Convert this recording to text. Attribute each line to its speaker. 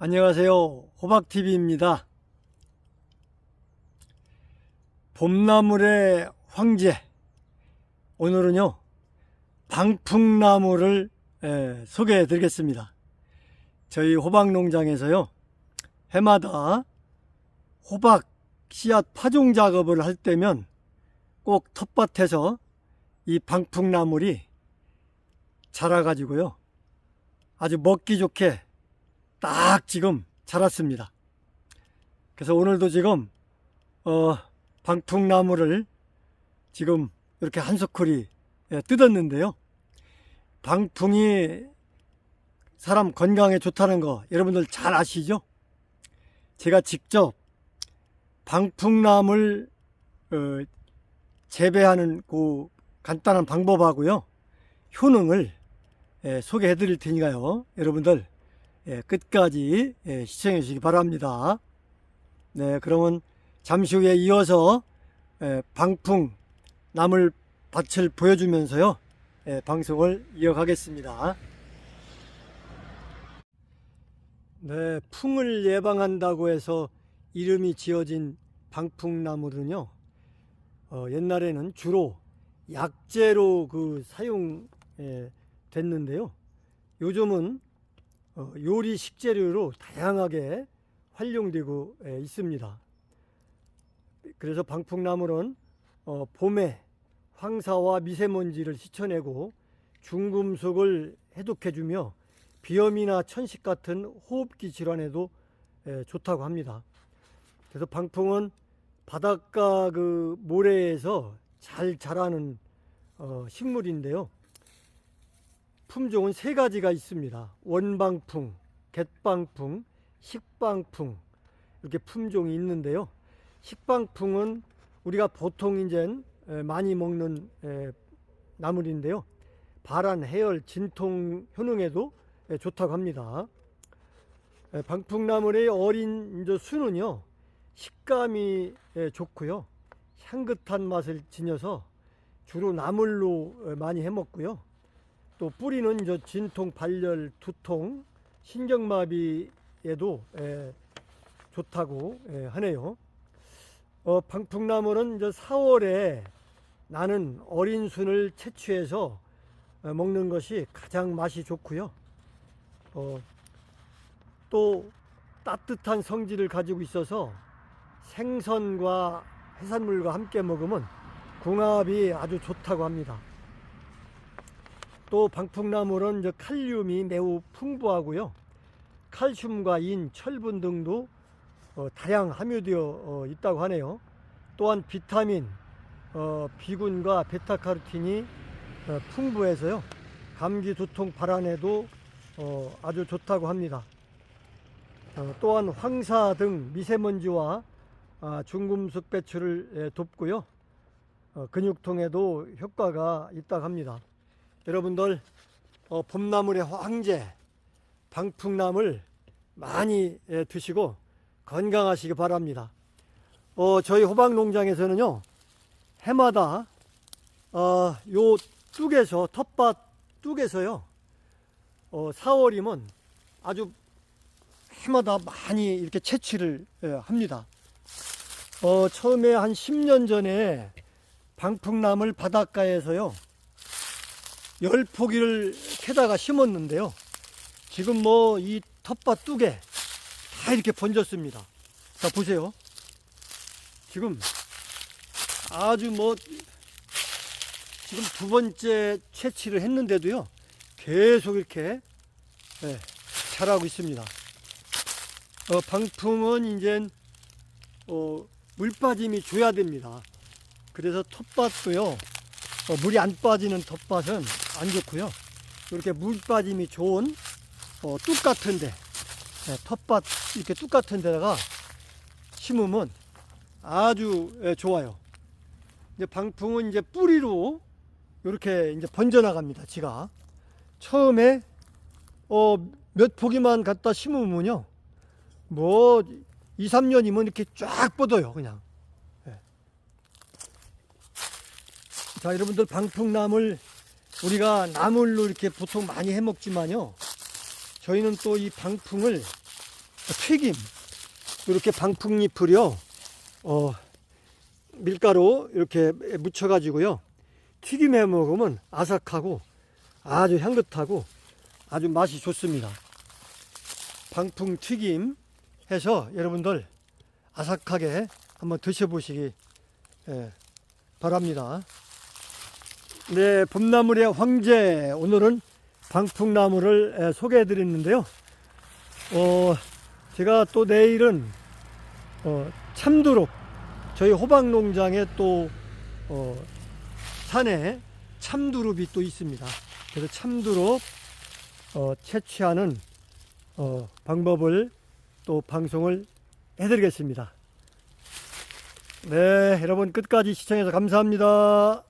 Speaker 1: 안녕하세요. 호박TV입니다. 봄나물의 황제. 오늘은요, 방풍나무를 에, 소개해 드리겠습니다. 저희 호박농장에서요, 해마다 호박 씨앗 파종 작업을 할 때면 꼭 텃밭에서 이 방풍나물이 자라가지고요, 아주 먹기 좋게 딱 지금 자랐습니다. 그래서 오늘도 지금 어, 방풍나무를 지금 이렇게 한 소쿠리 예, 뜯었는데요. 방풍이 사람 건강에 좋다는 거 여러분들 잘 아시죠? 제가 직접 방풍나물 어, 재배하는 그 간단한 방법하고요. 효능을 예, 소개해 드릴 테니까요. 여러분들 예, 끝까지 예, 시청해 주시기 바랍니다. 네, 그러면 잠시 후에 이어서 예, 방풍 나물 밭을 보여주면서요. 예, 방송을 이어가겠습니다. 네, 풍을 예방한다고 해서 이름이 지어진 방풍나물은요. 어, 옛날에는 주로 약재로 그 사용 예, 됐는데요. 요즘은 어, 요리 식재료로 다양하게 활용되고 예, 있습니다. 그래서 방풍나물은 어, 봄에 황사와 미세먼지를 씻어내고 중금속을 해독해주며 비염이나 천식 같은 호흡기 질환에도 예, 좋다고 합니다. 그래서 방풍은 바닷가 그 모래에서 잘 자라는 어, 식물인데요. 품종은 세 가지가 있습니다. 원방풍, 갯방풍, 식방풍 이렇게 품종이 있는데요. 식방풍은 우리가 보통 이제 많이 먹는 에, 나물인데요. 발한, 해열, 진통 효능에도 에, 좋다고 합니다. 에, 방풍나물의 어린 순은요 식감이 에, 좋고요 향긋한 맛을 지녀서 주로 나물로 에, 많이 해 먹고요. 또 뿌리는 저 진통, 발열, 두통, 신경마비에도 에, 좋다고 에, 하네요. 어, 방풍나물은 이제 4월에 나는 어린 순을 채취해서 어, 먹는 것이 가장 맛이 좋고요. 어, 또 따뜻한 성질을 가지고 있어서 생선과 해산물과 함께 먹으면 궁합이 아주 좋다고 합니다. 또 방풍나물은 저 칼륨이 매우 풍부하고요. 칼슘과 인, 철분 등도 어, 다량 함유되어 어, 있다고 하네요. 또한 비타민, 어, 비군과 베타카로틴이 어, 풍부해서요. 감기, 두통, 발한에도 어, 아주 좋다고 합니다. 어, 또한 황사 등 미세먼지와 아, 중금속 배출을 예, 돕고요. 어, 근육통에도 효과가 있다고 합니다. 여러분들 어, 봄나물의 황제 방풍나물 많이 예, 드시고 건강하시기 바랍니다. 어, 저희 호박 농장에서는요 해마다 어, 요 뚝에서 텃밭 뚝에서요 어, 4월이면 아주 해마다 많이 이렇게 채취를 예, 합니다. 어, 처음에 한 10년 전에 방풍나물 바닷가에서요 열 포기를 캐다가 심었는데요. 지금 뭐 이 텃밭 뚝에 다 이렇게 번졌습니다. 자, 보세요. 지금 아주 뭐 지금 두 번째 채취를 했는데도요. 계속 이렇게 예, 자라고 있습니다. 어, 방풍은 이제 어, 물 빠짐이 줘야 됩니다. 그래서 텃밭도요. 어, 물이 안 빠지는 텃밭은 안 좋고요. 이렇게 물 빠짐이 좋은 어, 뚝 같은데 예, 텃밭 이렇게 뚝 같은 데다가 심으면 아주 예, 좋아요. 이제 방풍은 이제 뿌리로 이렇게 이제 번져 나갑니다. 지가 처음에 어, 몇 포기만 갖다 심으면요, 뭐 2, 3년이면 이렇게 쫙 뻗어요, 그냥. 예. 자, 여러분들 방풍나물 우리가 나물로 이렇게 보통 많이 해 먹지만요. 저희는 또 이 방풍을 튀김 이렇게 방풍잎을요 어, 밀가루 이렇게 묻혀 가지고요. 튀김해 먹으면 아삭하고 아주 향긋하고 아주 맛이 좋습니다. 방풍 튀김 해서 여러분들 아삭하게 한번 드셔보시기 예, 바랍니다 네 봄나물의 황제 오늘은 방풍나물을 에, 소개해 드렸는데요 어, 제가 또 내일은 어, 참두릅 저희 호박 농장에 또 어, 산에 참두릅이 또 있습니다. 그래서 참두릅 어, 채취하는 어, 방법을 또 방송을 해드리겠습니다. 네, 여러분 끝까지 시청해서 감사합니다.